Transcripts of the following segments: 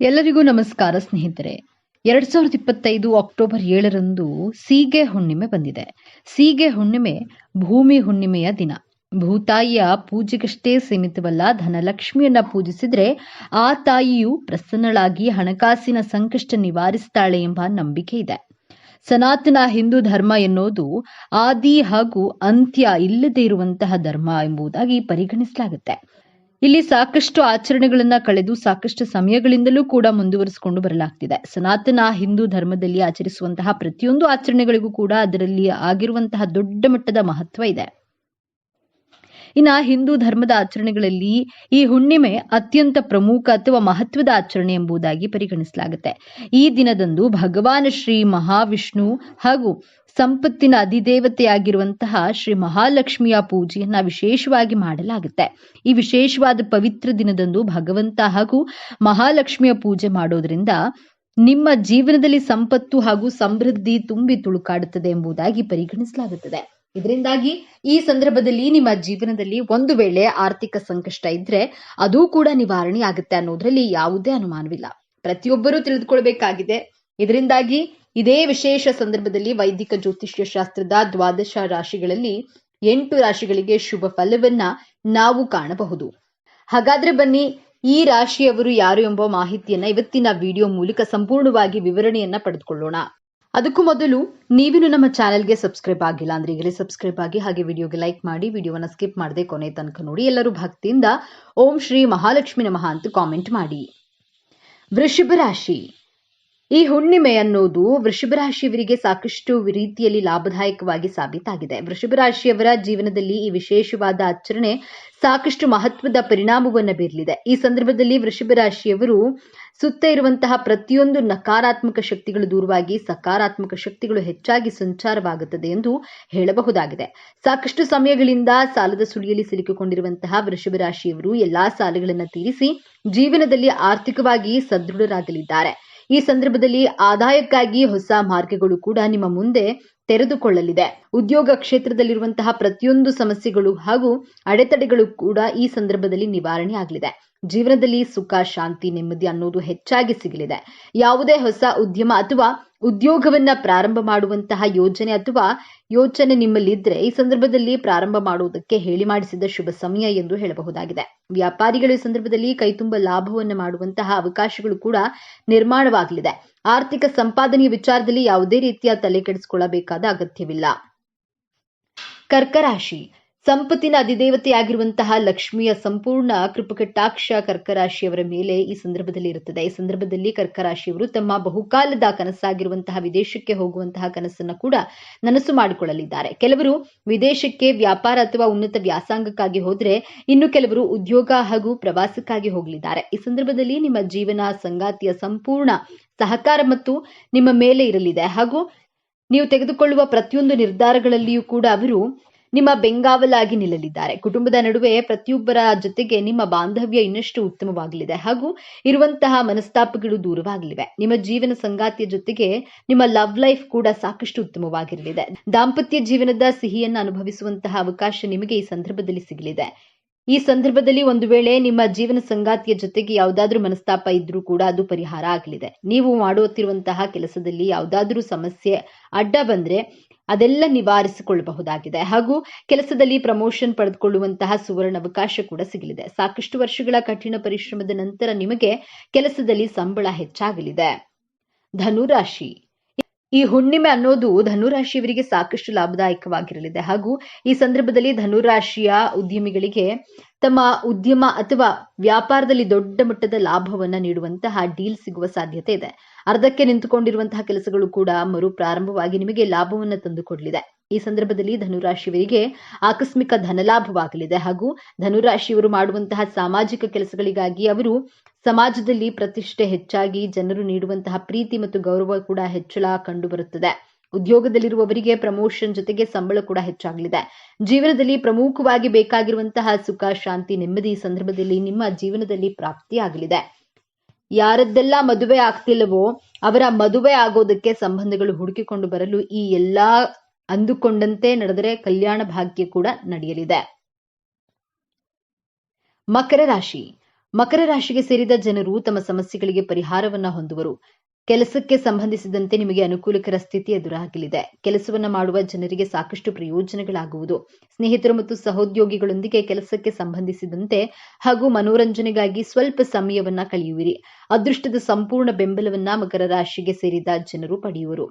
ಎಲ್ಲರಿಗೂ ನಮಸ್ಕಾರ ಸ್ನೇಹಿತರೆ. ಎರಡ್ ಸಾವಿರದ ಇಪ್ಪತ್ತೈದು ಅಕ್ಟೋಬರ್ ಏಳರಂದು ಸೀಗೆ ಹುಣ್ಣಿಮೆ ಬಂದಿದೆ. ಸೀಗೆ ಹುಣ್ಣಿಮೆ ಭೂಮಿ ಹುಣ್ಣಿಮೆಯ ದಿನ. ಭೂತಾಯಿಯ ಪೂಜೆಗಷ್ಟೇ ಸೀಮಿತವಲ್ಲ, ಧನಲಕ್ಷ್ಮಿಯನ್ನ ಪೂಜಿಸಿದ್ರೆ ಆ ತಾಯಿಯು ಪ್ರಸನ್ನಳಾಗಿ ಹಣಕಾಸಿನ ಸಂಕಷ್ಟ ನಿವಾರಿಸ್ತಾಳೆ ಎಂಬ ನಂಬಿಕೆ ಇದೆ. ಸನಾತನ ಹಿಂದೂ ಧರ್ಮ ಎನ್ನುವುದು ಆದಿ ಹಾಗೂ ಅಂತ್ಯ ಇಲ್ಲದೆ ಇರುವಂತಹ ಧರ್ಮ ಎಂಬುದಾಗಿ ಪರಿಗಣಿಸಲಾಗುತ್ತೆ. ಇಲ್ಲಿ ಸಾಕಷ್ಟು ಆಚರಣೆಗಳನ್ನ ಕಳೆದು ಸಾಕಷ್ಟು ಸಮಯಗಳಿಂದಲೂ ಕೂಡ ಮುಂದುವರಿಸಿಕೊಂಡು ಬರಲಾಗ್ತಿದೆ. ಸನಾತನ ಹಿಂದೂ ಧರ್ಮದಲ್ಲಿ ಆಚರಿಸುವಂತಹ ಪ್ರತಿಯೊಂದು ಆಚರಣೆಗಳಿಗೂ ಕೂಡ ಅದರಲ್ಲಿ ಆಗಿರುವಂತಹ ದೊಡ್ಡ ಮಟ್ಟದ ಮಹತ್ವ ಇದೆ. ಇನ್ನ ಹಿಂದೂ ಧರ್ಮದ ಆಚರಣೆಗಳಲ್ಲಿ ಈ ಹುಣ್ಣಿಮೆ ಅತ್ಯಂತ ಪ್ರಮುಖ ಅಥವಾ ಮಹತ್ವದ ಆಚರಣೆ ಎಂಬುದಾಗಿ ಪರಿಗಣಿಸಲಾಗುತ್ತೆ. ಈ ದಿನದಂದು ಭಗವಾನ್ ಶ್ರೀ ಮಹಾವಿಷ್ಣು ಹಾಗೂ ಸಂಪತ್ತಿನ ಅಧಿದೇವತೆಯಾಗಿರುವಂತಹ ಶ್ರೀ ಮಹಾಲಕ್ಷ್ಮಿಯ ಪೂಜೆಯನ್ನ ವಿಶೇಷವಾಗಿ ಮಾಡಲಾಗುತ್ತೆ. ಈ ವಿಶೇಷವಾದ ಪವಿತ್ರ ದಿನದಂದು ಭಗವಂತ ಹಾಗೂ ಮಹಾಲಕ್ಷ್ಮಿಯ ಪೂಜೆ ಮಾಡೋದ್ರಿಂದ ನಿಮ್ಮ ಜೀವನದಲ್ಲಿ ಸಂಪತ್ತು ಹಾಗೂ ಸಮೃದ್ಧಿ ತುಂಬಿ ತುಳುಕಾಡುತ್ತದೆ ಎಂಬುದಾಗಿ ಪರಿಗಣಿಸಲಾಗುತ್ತದೆ. ಇದರಿಂದಾಗಿ ಈ ಸಂದರ್ಭದಲ್ಲಿ ನಿಮ್ಮ ಜೀವನದಲ್ಲಿ ಒಂದು ವೇಳೆ ಆರ್ಥಿಕ ಸಂಕಷ್ಟ ಇದ್ರೆ ಅದೂ ಕೂಡ ನಿವಾರಣೆ ಆಗುತ್ತೆ ಅನ್ನೋದ್ರಲ್ಲಿ ಯಾವುದೇ ಅನುಮಾನವಿಲ್ಲ. ಪ್ರತಿಯೊಬ್ಬರೂ ತಿಳಿದುಕೊಳ್ಬೇಕಾಗಿದೆ. ಇದರಿಂದಾಗಿ ಇದೇ ವಿಶೇಷ ಸಂದರ್ಭದಲ್ಲಿ ವೈದಿಕ ಜ್ಯೋತಿಷ್ಯ ಶಾಸ್ತ್ರದ ದ್ವಾದಶ ರಾಶಿಗಳಲ್ಲಿ ಎಂಟು ರಾಶಿಗಳಿಗೆ ಶುಭ ಫಲವನ್ನ ನಾವು ಕಾಣಬಹುದು. ಹಾಗಾದ್ರೆ ಬನ್ನಿ, ಈ ರಾಶಿಯವರು ಯಾರು ಎಂಬ ಮಾಹಿತಿಯನ್ನ ಇವತ್ತಿನ ವಿಡಿಯೋ ಮೂಲಕ ಸಂಪೂರ್ಣವಾಗಿ ವಿವರಣೆಯನ್ನ ಪಡೆದುಕೊಳ್ಳೋಣ. ಅದಕ್ಕೂ ಮೊದಲು ನೀವಿನ್ನು ನಮ್ಮ ಚಾನೆಲ್ಗೆ ಸಬ್ಸ್ಕ್ರೈಬ್ ಆಗಿಲ್ಲ ಅಂದ್ರೆ ಈಗಲೇ ಸಬ್ಸ್ಕ್ರೈಬ್ ಆಗಿ ಹಾಗೆ ವಿಡಿಯೋಗೆ ಲೈಕ್ ಮಾಡಿ, ವಿಡಿಯೋವನ್ನ ಸ್ಕಿಪ್ ಮಾಡದೆ ಕೊನೆ ತನಕ ನೋಡಿ ಎಲ್ಲರೂ ಭಕ್ತಿಯಿಂದ ಓಂ ಶ್ರೀ ಮಹಾಲಕ್ಷ್ಮಿ ನಮಃ ಅಂತ ಕಾಮೆಂಟ್ ಮಾಡಿ. ವೃಷಭ ರಾಶಿ. ಈ ಹುಣ್ಣಿಮೆ ಅನ್ನೋದು ವೃಷಭ ರಾಶಿಯವರಿಗೆ ಸಾಕಷ್ಟು ರೀತಿಯಲ್ಲಿ ಲಾಭದಾಯಕವಾಗಿ ಸಾಬೀತಾಗಿದೆ. ವೃಷಭ ರಾಶಿಯವರ ಜೀವನದಲ್ಲಿ ಈ ವಿಶೇಷವಾದ ಆಚರಣೆ ಸಾಕಷ್ಟು ಮಹತ್ವದ ಪರಿಣಾಮವನ್ನು ಬೀರಲಿದೆ. ಈ ಸಂದರ್ಭದಲ್ಲಿ ವೃಷಭ ರಾಶಿಯವರು ಸುತ್ತ ಇರುವಂತಹ ಪ್ರತಿಯೊಂದು ನಕಾರಾತ್ಮಕ ಶಕ್ತಿಗಳು ದೂರವಾಗಿ ಸಕಾರಾತ್ಮಕ ಶಕ್ತಿಗಳು ಹೆಚ್ಚಾಗಿ ಸಂಚಾರವಾಗುತ್ತದೆ ಎಂದು ಹೇಳಬಹುದಾಗಿದೆ. ಸಾಕಷ್ಟು ಸಮಯಗಳಿಂದ ಸಾಲದ ಸುಳಿಯಲ್ಲಿ ಸಿಲುಕಿಕೊಂಡಿರುವಂತಹ ವೃಷಭ ರಾಶಿಯವರು ಎಲ್ಲಾ ಸಾಲಗಳನ್ನು ತೀರಿಸಿ ಜೀವನದಲ್ಲಿ ಆರ್ಥಿಕವಾಗಿ ಸದೃಢರಾಗಲಿದ್ದಾರೆ. ಈ ಸಂದರ್ಭದಲ್ಲಿ ಆದಾಯಕ್ಕಾಗಿ ಹೊಸ ಮಾರ್ಗಗಳು ಕೂಡ ನಿಮ್ಮ ಮುಂದೆ ತೆರೆದುಕೊಳ್ಳಲಿದೆ. ಉದ್ಯೋಗ ಕ್ಷೇತ್ರದಲ್ಲಿರುವಂತಹ ಪ್ರತಿಯೊಂದು ಸಮಸ್ಯೆಗಳು ಹಾಗೂ ಅಡೆತಡೆಗಳು ಕೂಡ ಈ ಸಂದರ್ಭದಲ್ಲಿ ನಿವಾರಣೆ ಆಗಲಿದೆ. ಜೀವನದಲ್ಲಿ ಸುಖ, ಶಾಂತಿ, ನೆಮ್ಮದಿ ಅನ್ನೋದು ಹೆಚ್ಚಾಗಿ ಸಿಗಲಿದೆ. ಯಾವುದೇ ಹೊಸ ಉದ್ಯಮ ಅಥವಾ ಉದ್ಯೋಗವನ್ನ ಪ್ರಾರಂಭ ಮಾಡುವಂತಹ ಯೋಜನೆ ಅಥವಾ ಯೋಚನೆ ನಿಮ್ಮಲ್ಲಿದ್ರೆ ಈ ಸಂದರ್ಭದಲ್ಲಿ ಪ್ರಾರಂಭ ಮಾಡುವುದಕ್ಕೆ ಹೇಳಿ ಮಾಡಿಸಿದ ಶುಭ ಸಮಯ ಎಂದು ಹೇಳಬಹುದಾಗಿದೆ. ವ್ಯಾಪಾರಿಗಳು ಈ ಸಂದರ್ಭದಲ್ಲಿ ಕೈತುಂಬ ಲಾಭವನ್ನು ಮಾಡುವಂತಹ ಅವಕಾಶಗಳು ಕೂಡ ನಿರ್ಮಾಣವಾಗಲಿದೆ. ಆರ್ಥಿಕ ಸಂಪಾದನೆಯ ವಿಚಾರದಲ್ಲಿ ಯಾವುದೇ ರೀತಿಯ ತಲೆ ಕೆಡಿಸಿಕೊಳ್ಳಬೇಕಾದ ಅಗತ್ಯವಿಲ್ಲ. ಕರ್ಕರಾಶಿ ಸಂಪತ್ತಿನ ಅಧಿದೇವತೆಯಾಗಿರುವಂತಹ ಲಕ್ಷ್ಮಿಯ ಸಂಪೂರ್ಣ ಕೃಪಕಟಾಕ್ಷ ಕರ್ಕರಾಶಿಯವರ ಮೇಲೆ ಈ ಸಂದರ್ಭದಲ್ಲಿ ಇರುತ್ತದೆ. ಈ ಸಂದರ್ಭದಲ್ಲಿ ಕರ್ಕರಾಶಿಯವರು ತಮ್ಮ ಬಹುಕಾಲದ ಕನಸಾಗಿರುವಂತಹ ವಿದೇಶಕ್ಕೆ ಹೋಗುವಂತಹ ಕನಸನ್ನು ಕೂಡ ನನಸು ಮಾಡಿಕೊಳ್ಳಲಿದ್ದಾರೆ. ಕೆಲವರು ವಿದೇಶಕ್ಕೆ ವ್ಯಾಪಾರ ಅಥವಾ ಉನ್ನತ ವ್ಯಾಸಂಗಕ್ಕಾಗಿ ಹೋದ್ರೆ ಇನ್ನು ಕೆಲವರು ಉದ್ಯೋಗ ಹಾಗೂ ಪ್ರವಾಸಕ್ಕಾಗಿ ಹೋಗಲಿದ್ದಾರೆ. ಈ ಸಂದರ್ಭದಲ್ಲಿ ನಿಮ್ಮ ಜೀವನ, ಸಂಗಾತಿಯ ಸಂಪೂರ್ಣ ಸಹಕಾರ ಮತ್ತು ನಿಮ್ಮ ಮೇಲೆ ಇರಲಿದೆ. ಹಾಗೂ ನೀವು ತೆಗೆದುಕೊಳ್ಳುವ ಪ್ರತಿಯೊಂದು ನಿರ್ಧಾರಗಳಲ್ಲಿಯೂ ಕೂಡ ಅವರು ನಿಮ್ಮ ಬೆಂಗಾವಲಾಗಿ ನಿಲ್ಲಲಿದ್ದಾರೆ. ಕುಟುಂಬದ ನಡುವೆ ಪ್ರತಿಯೊಬ್ಬರ ಜೊತೆಗೆ ನಿಮ್ಮ ಬಾಂಧವ್ಯ ಇನ್ನಷ್ಟು ಉತ್ತಮವಾಗಲಿದೆ. ಹಾಗೂ ಇರುವಂತಹ ಮನಸ್ತಾಪಗಳು ದೂರವಾಗಲಿವೆ. ನಿಮ್ಮ ಜೀವನ ಸಂಗಾತಿಯ ಜೊತೆಗೆ ನಿಮ್ಮ ಲವ್ ಲೈಫ್ ಕೂಡ ಸಾಕಷ್ಟು ಉತ್ತಮವಾಗಿರಲಿದೆ. ದಾಂಪತ್ಯ ಜೀವನದ ಸಿಹಿಯನ್ನು ಅನುಭವಿಸುವಂತಹ ಅವಕಾಶ ನಿಮಗೆ ಈ ಸಂದರ್ಭದಲ್ಲಿ ಸಿಗಲಿದೆ. ಈ ಸಂದರ್ಭದಲ್ಲಿ ಒಂದು ವೇಳೆ ನಿಮ್ಮ ಜೀವನ ಸಂಗಾತಿಯ ಜೊತೆಗೆ ಯಾವುದಾದ್ರೂ ಮನಸ್ತಾಪ ಇದ್ರೂ ಕೂಡ ಅದು ಪರಿಹಾರ ಆಗಲಿದೆ. ನೀವು ಮಾಡುತ್ತಿರುವಂತಹ ಕೆಲಸದಲ್ಲಿ ಯಾವುದಾದ್ರೂ ಸಮಸ್ಯೆ ಅಡ್ಡ ಬಂದ್ರೆ ಅದೆಲ್ಲ ನಿವಾರಿಸಿಕೊಳ್ಳಬಹುದಾಗಿದೆ. ಹಾಗೂ ಕೆಲಸದಲ್ಲಿ ಪ್ರಮೋಷನ್ ಪಡೆದುಕೊಳ್ಳುವಂತಹ ಸುವರ್ಣ ಅವಕಾಶ ಕೂಡ ಸಿಗಲಿದೆ. ಸಾಕಷ್ಟು ವರ್ಷಗಳ ಕಠಿಣ ಪರಿಶ್ರಮದ ನಂತರ ನಿಮಗೆ ಕೆಲಸದಲ್ಲಿ ಸಂಬಳ ಹೆಚ್ಚಾಗಲಿದೆ. ಧನುರಾಶಿ. ಈ ಹುಣ್ಣಿಮೆ ಅನ್ನೋದು ಧನುರಾಶಿಯವರಿಗೆ ಸಾಕಷ್ಟು ಲಾಭದಾಯಕವಾಗಿರಲಿದೆ. ಹಾಗೂ ಈ ಸಂದರ್ಭದಲ್ಲಿ ಧನುರಾಶಿಯ ಉದ್ಯಮಿಗಳಿಗೆ ತಮ್ಮ ಉದ್ಯಮ ಅಥವಾ ವ್ಯಾಪಾರದಲ್ಲಿ ದೊಡ್ಡ ಮಟ್ಟದ ಲಾಭವನ್ನ ನೀಡುವಂತಹ ಡೀಲ್ ಸಿಗುವ ಸಾಧ್ಯತೆ ಇದೆ. ಅರ್ಧಕ್ಕೆ ನಿಂತುಕೊಂಡಿರುವಂತಹ ಕೆಲಸಗಳು ಕೂಡ ಮರು ಪ್ರಾರಂಭವಾಗಿ ನಿಮಗೆ ಲಾಭವನ್ನು ತಂದುಕೊಡಲಿದೆ. ಈ ಸಂದರ್ಭದಲ್ಲಿ ಧನುರಾಶಿಯವರಿಗೆ ಆಕಸ್ಮಿಕ ಧನಲಾಭವಾಗಲಿದೆ ಹಾಗೂ ಧನುರಾಶಿಯವರು ಮಾಡುವಂತಹ ಸಾಮಾಜಿಕ ಕೆಲಸಗಳಿಗಾಗಿ ಅವರು ಸಮಾಜದಲ್ಲಿ ಪ್ರತಿಷ್ಠೆ ಹೆಚ್ಚಾಗಿ ಜನರು ನೀಡುವಂತಹ ಪ್ರೀತಿ ಮತ್ತು ಗೌರವ ಕೂಡ ಹೆಚ್ಚಳ ಕಂಡುಬರುತ್ತದೆ. ಉದ್ಯೋಗದಲ್ಲಿರುವವರಿಗೆ ಪ್ರಮೋಷನ್ ಜೊತೆಗೆ ಸಂಬಳ ಕೂಡ ಹೆಚ್ಚಾಗಲಿದೆ. ಜೀವನದಲ್ಲಿ ಪ್ರಮುಖವಾಗಿ ಬೇಕಾಗಿರುವಂತಹ ಸುಖ, ಶಾಂತಿ, ನೆಮ್ಮದಿ ಸಂದರ್ಭದಲ್ಲಿ ನಿಮ್ಮ ಜೀವನದಲ್ಲಿ ಪ್ರಾಪ್ತಿಯಾಗಲಿದೆ. ಯಾರದ್ದೆಲ್ಲ ಮದುವೆ ಆಗ್ತಿಲ್ಲವೋ ಅವರ ಮದುವೆ ಆಗೋದಕ್ಕೆ ಸಂಬಂಧಗಳು ಹುಡುಕಿಕೊಂಡು ಬರಲು ಈ ಎಲ್ಲಾ ಅಂದುಕೊಂಡಂತೆ ನಡೆದರೆ ಕಲ್ಯಾಣ ಭಾಗ್ಯ ಕೂಡ ನಡೆಯಲಿದೆ. ಮಕರ ರಾಶಿ. ಮಕರ ರಾಶಿಗೆ ಸೇರಿದ ಜನರು ತಮ್ಮ ಸಮಸ್ಯೆಗಳಿಗೆ ಪರಿಹಾರವನ್ನ ಹೊಂದುವರು. ಕೆಲಸಕ್ಕೆ ಸಂಬಂಧಿಸಿದಂತೆ ನಿಮಗೆ ಅನುಕೂಲಕರ ಸ್ಥಿತಿ ಎದುರಾಗಲಿದೆ. ಕೆಲಸವನ್ನ ಮಾಡುವ ಜನರಿಗೆ ಸಾಕಷ್ಟು ಪ್ರಯೋಜನಗಳಾಗುವುದು. ಸ್ನೇಹಿತರು ಮತ್ತು ಸಹೋದ್ಯೋಗಿಗಳೊಂದಿಗೆ ಕೆಲಸಕ್ಕೆ ಸಂಬಂಧಿಸಿದಂತೆ ಹಾಗೂ ಮನೋರಂಜನೆಗಾಗಿ ಸ್ವಲ್ಪ ಸಮಯವನ್ನ ಕಳೆಯುವಿರಿ. ಅದೃಷ್ಟದ ಸಂಪೂರ್ಣ ಬೆಂಬಲವನ್ನ ಮಕರ ರಾಶಿಗೆ ಸೇರಿದ ಜನರು ಪಡೆಯುವರು.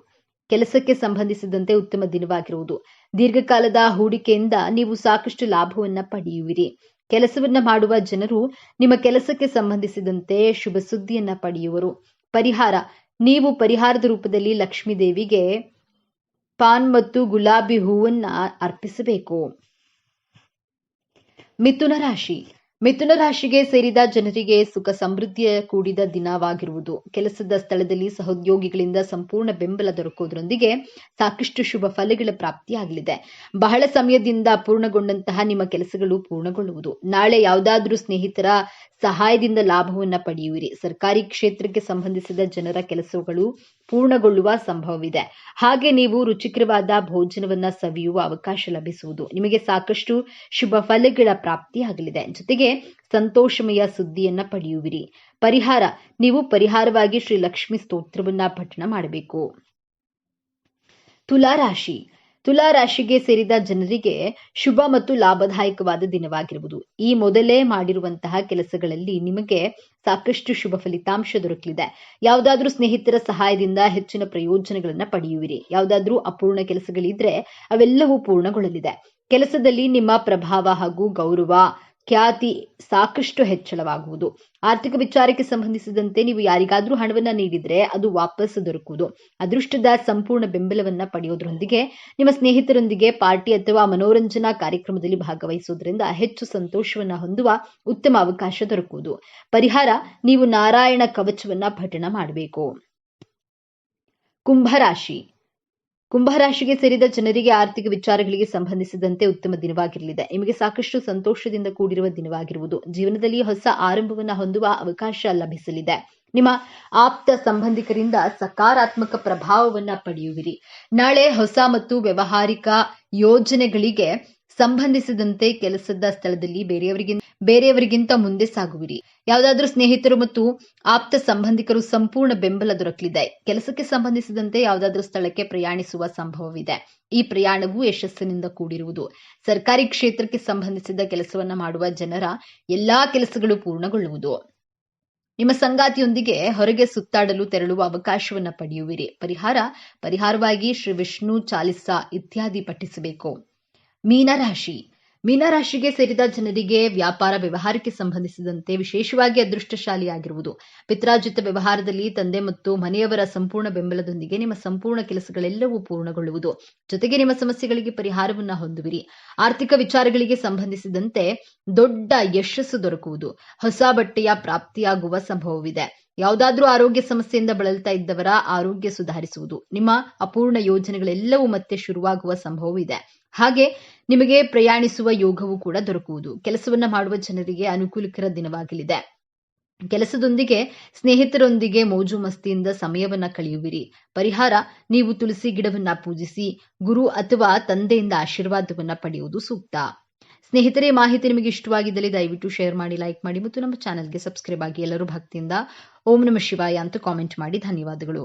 ಕೆಲಸಕ್ಕೆ ಸಂಬಂಧಿಸಿದಂತೆ ಉತ್ತಮ ದಿನವಾಗಿರುವುದು. ದೀರ್ಘಕಾಲದ ಹೂಡಿಕೆಯಿಂದ ನೀವು ಸಾಕಷ್ಟು ಲಾಭವನ್ನ ಪಡೆಯುವಿರಿ. ಕೆಲಸವನ್ನ ಮಾಡುವ ಜನರು ನಿಮ್ಮ ಕೆಲಸಕ್ಕೆ ಸಂಬಂಧಿಸಿದಂತೆ ಶುಭ ಸುದ್ದಿಯನ್ನ ಪಡೆಯುವರು. ಪರಿಹಾರ ನೀವು ಪರಿಹಾರದ ರೂಪದಲ್ಲಿ ಲಕ್ಷ್ಮೀ ದೇವಿಗೆ ಪಾನ್ ಮತ್ತು ಗುಲಾಬಿ ಹೂವನ್ನ ಅರ್ಪಿಸಬೇಕು. ಮಿಥುನ ರಾಶಿ. ಮಿಥುನ ರಾಶಿಗೆ ಸೇರಿದ ಜನರಿಗೆ ಸುಖ ಸಮೃದ್ಧಿಯ ಕೂಡಿದ ದಿನವಾಗಿರುವುದು. ಕೆಲಸದ ಸ್ಥಳದಲ್ಲಿ ಸಹೋದ್ಯೋಗಿಗಳಿಂದ ಸಂಪೂರ್ಣ ಬೆಂಬಲ ದೊರಕುವುದರೊಂದಿಗೆ ಸಾಕಷ್ಟು ಶುಭ ಫಲಗಳ ಪ್ರಾಪ್ತಿಯಾಗಲಿದೆ. ಬಹಳ ಸಮಯದಿಂದ ಪೂರ್ಣಗೊಂಡಂತಹ ನಿಮ್ಮ ಕೆಲಸಗಳು ಪೂರ್ಣಗೊಳ್ಳುವುದು. ನಾಳೆ ಯಾವುದಾದ್ರೂ ಸ್ನೇಹಿತರ ಸಹಾಯದಿಂದ ಲಾಭವನ್ನ ಪಡೆಯುವಿರಿ. ಸರ್ಕಾರಿ ಕ್ಷೇತ್ರಕ್ಕೆ ಸಂಬಂಧಿಸಿದ ಜನರ ಕೆಲಸಗಳು ಪೂರ್ಣಗೊಳ್ಳುವ ಸಂಭವವಿದೆ. ಹಾಗೆ ನೀವು ರುಚಿಕರವಾದ ಭೋಜನವನ್ನ ಸವಿಯುವ ಅವಕಾಶ ಲಭಿಸುವುದು ನಿಮಗೆ ಸಾಕಷ್ಟು ಶುಭ ಫಲಗಳ ಪ್ರಾಪ್ತಿಯಾಗಲಿದೆ ಜೊತೆಗೆ ಸಂತೋಷಮಯ ಸುದ್ದಿಯನ್ನ ಪಡೆಯುವಿರಿ. ಪರಿಹಾರ, ನೀವು ಪರಿಹಾರವಾಗಿ ಶ್ರೀ ಲಕ್ಷ್ಮಿ ಸ್ತೋತ್ರವನ್ನ ಪಠಣ ಮಾಡಬೇಕು. ತುಲಾ ರಾಶಿ ತುಲಾ ರಾಶಿಗೆ ಸೇರಿದ ಜನರಿಗೆ ಶುಭ ಮತ್ತು ಲಾಭದಾಯಕವಾದ ದಿನವಾಗಿರುವುದು. ಈ ಮೊದಲೇ ಮಾಡಿರುವಂತಹ ಕೆಲಸಗಳಲ್ಲಿ ನಿಮಗೆ ಸಾಕಷ್ಟು ಶುಭ ಫಲಿತಾಂಶ ದೊರಕಲಿದೆ. ಯಾವುದಾದ್ರೂ ಸ್ನೇಹಿತರ ಸಹಾಯದಿಂದ ಹೆಚ್ಚಿನ ಪ್ರಯೋಜನಗಳನ್ನ ಪಡೆಯುವಿರಿ. ಯಾವುದಾದ್ರೂ ಅಪೂರ್ಣ ಕೆಲಸಗಳಿದ್ರೆ ಅವೆಲ್ಲವೂ ಪೂರ್ಣಗೊಳ್ಳಲಿದೆ. ಕೆಲಸದಲ್ಲಿ ನಿಮ್ಮ ಪ್ರಭಾವ ಹಾಗೂ ಗೌರವ ಖ್ಯಾತಿ ಸಾಕಷ್ಟು ಹೆಚ್ಚಳವಾಗುವುದು. ಆರ್ಥಿಕ ವಿಚಾರಕ್ಕೆ ಸಂಬಂಧಿಸಿದಂತೆ ನೀವು ಯಾರಿಗಾದ್ರೂ ಹಣವನ್ನ ನೀಡಿದ್ರೆ ಅದು ವಾಪಸ್ ದೊರಕುವುದು. ಅದೃಷ್ಟದ ಸಂಪೂರ್ಣ ಬೆಂಬಲವನ್ನ ಪಡೆಯೋದ್ರೊಂದಿಗೆ ನಿಮ್ಮ ಸ್ನೇಹಿತರೊಂದಿಗೆ ಪಾರ್ಟಿ ಅಥವಾ ಮನೋರಂಜನಾ ಕಾರ್ಯಕ್ರಮದಲ್ಲಿ ಭಾಗವಹಿಸುವುದರಿಂದ ಹೆಚ್ಚು ಸಂತೋಷವನ್ನ ಹೊಂದುವ ಉತ್ತಮ ಅವಕಾಶ ದೊರಕುವುದು. ಪರಿಹಾರ, ನೀವು ನಾರಾಯಣ ಕವಚವನ್ನ ಪಠಣ ಮಾಡಬೇಕು. ಕುಂಭರಾಶಿ ಕುಂಭರಾಶಿಗೆ ಸೇರಿದ ಜನರಿಗೆ ಆರ್ಥಿಕ ವಿಚಾರಗಳಿಗೆ ಸಂಬಂಧಿಸಿದಂತೆ ಉತ್ತಮ ದಿನವಾಗಿರಲಿದೆ. ನಿಮಗೆ ಸಾಕಷ್ಟು ಸಂತೋಷದಿಂದ ಕೂಡಿರುವ ದಿನವಾಗಿರುವುದು. ಜೀವನದಲ್ಲಿ ಹೊಸ ಆರಂಭವನ್ನು ಹೊಂದುವ ಅವಕಾಶ ಲಭಿಸಲಿದೆ. ನಿಮ್ಮ ಆಪ್ತ ಸಂಬಂಧಿಕರಿಂದ ಸಕಾರಾತ್ಮಕ ಪ್ರಭಾವವನ್ನ ಪಡೆಯುವಿರಿ. ನಾಳೆ ಹೊಸ ಮತ್ತು ವ್ಯವಹಾರಿಕ ಯೋಜನೆಗಳಿಗೆ ಸಂಬಂಧಿಸಿದಂತೆ ಕೆಲಸದ ಸ್ಥಳದಲ್ಲಿ ಬೇರೆಯವರಿಗಿಂತ ಬೇರೆಯವರಿಗಿಂತ ಮುಂದೆ ಸಾಗುವಿರಿ. ಯಾವುದಾದ್ರೂ ಸ್ನೇಹಿತರು ಮತ್ತು ಆಪ್ತ ಸಂಬಂಧಿಕರು ಸಂಪೂರ್ಣ ಬೆಂಬಲ ದೊರಕಲಿದೆ. ಕೆಲಸಕ್ಕೆ ಸಂಬಂಧಿಸಿದಂತೆ ಯಾವುದಾದ್ರೂ ಸ್ಥಳಕ್ಕೆ ಪ್ರಯಾಣಿಸುವ ಸಂಭವವಿದೆ. ಈ ಪ್ರಯಾಣವು ಯಶಸ್ಸಿನಿಂದ ಕೂಡಿರುವುದು. ಸರ್ಕಾರಿ ಕ್ಷೇತ್ರಕ್ಕೆ ಸಂಬಂಧಿಸಿದ ಕೆಲಸವನ್ನ ಮಾಡುವ ಜನರ ಎಲ್ಲಾ ಕೆಲಸಗಳು ಪೂರ್ಣಗೊಳ್ಳುವುದು. ನಿಮ್ಮ ಸಂಗಾತಿಯೊಂದಿಗೆ ಹೊರಗೆ ಸುತ್ತಾಡಲು ತೆರಳುವ ಅವಕಾಶವನ್ನ ಪಡೆಯುವಿರಿ. ಪರಿಹಾರ ಪರಿಹಾರವಾಗಿ ಶ್ರೀ ವಿಷ್ಣು ಚಾಲಿಸ ಇತ್ಯಾದಿ ಪಠಿಸಬೇಕು. ಮೀನರಾಶಿ. ಮೀನರಾಶಿಗೆ ಸೇರಿದ ಜನರಿಗೆ ವ್ಯಾಪಾರ ವ್ಯವಹಾರಕ್ಕೆ ಸಂಬಂಧಿಸಿದಂತೆ ವಿಶೇಷವಾಗಿ ಅದೃಷ್ಟಶಾಲಿಯಾಗಿರುವುದು. ಪಿತ್ರಾರ್ಜಿತ ವ್ಯವಹಾರದಲ್ಲಿ ತಂದೆ ಮತ್ತು ಮನೆಯವರ ಸಂಪೂರ್ಣ ಬೆಂಬಲದೊಂದಿಗೆ ನಿಮ್ಮ ಸಂಪೂರ್ಣ ಕೆಲಸಗಳೆಲ್ಲವೂ ಪೂರ್ಣಗೊಳ್ಳುವುದು. ಜೊತೆಗೆ ನಿಮ್ಮ ಸಮಸ್ಯೆಗಳಿಗೆ ಪರಿಹಾರವನ್ನ ಹೊಂದುವಿರಿ. ಆರ್ಥಿಕ ವಿಚಾರಗಳಿಗೆ ಸಂಬಂಧಿಸಿದಂತೆ ದೊಡ್ಡ ಯಶಸ್ಸು ದೊರಕುವುದು. ಹೊಸ ಬಟ್ಟೆಯ ಪ್ರಾಪ್ತಿಯಾಗುವ ಸಂಭವವಿದೆ. ಯಾವುದಾದ್ರೂ ಆರೋಗ್ಯ ಸಮಸ್ಯೆಯಿಂದ ಬಳಲ್ತಾ ಇದ್ದವರ ಆರೋಗ್ಯ ಸುಧಾರಿಸುವುದು. ನಿಮ್ಮ ಅಪೂರ್ಣ ಯೋಜನೆಗಳೆಲ್ಲವೂ ಮತ್ತೆ ಶುರುವಾಗುವ ಸಂಭವವಿದೆ ಹಾಗೆ ನಿಮಗೆ ಪ್ರಯಾಣಿಸುವ ಯೋಗವೂ ಕೂಡ ದೊರಕುವುದು. ಕೆಲಸವನ್ನ ಮಾಡುವ ಜನರಿಗೆ ಅನುಕೂಲಕರ ದಿನವಾಗಲಿದೆ. ಕೆಲಸದೊಂದಿಗೆ, ಸ್ನೇಹಿತರೊಂದಿಗೆ ಮೋಜು ಮಸ್ತಿಯಿಂದ ಸಮಯವನ್ನ ಕಳೆಯುವಿರಿ. ಪರಿಹಾರ, ನೀವು ತುಳಸಿ ಗಿಡವನ್ನ ಪೂಜಿಸಿ, ಗುರು ಅಥವಾ ತಂದೆಯಿಂದ ಆಶೀರ್ವಾದವನ್ನ ಪಡೆಯುವುದು ಸೂಕ್ತ. ಸ್ನೇಹಿತರೆ, ಮಾಹಿತಿ ನಿಮಗೆ ಇಷ್ಟವಾಗಿದ್ದಲ್ಲಿ ದಯವಿಟ್ಟು ಶೇರ್ ಮಾಡಿ, ಲೈಕ್ ಮಾಡಿ ಮತ್ತು ನಮ್ಮ ಚಾನೆಲ್ಗೆ ಸಬ್ಸ್ಕ್ರೈಬ್ ಆಗಿ ಎಲ್ಲರೂ ಭಕ್ತಿಯಿಂದ ಓಂ ನಮ ಶಿವಾಯ ಅಂತ ಕಾಮೆಂಟ್ ಮಾಡಿ ಧನ್ಯವಾದಗಳು.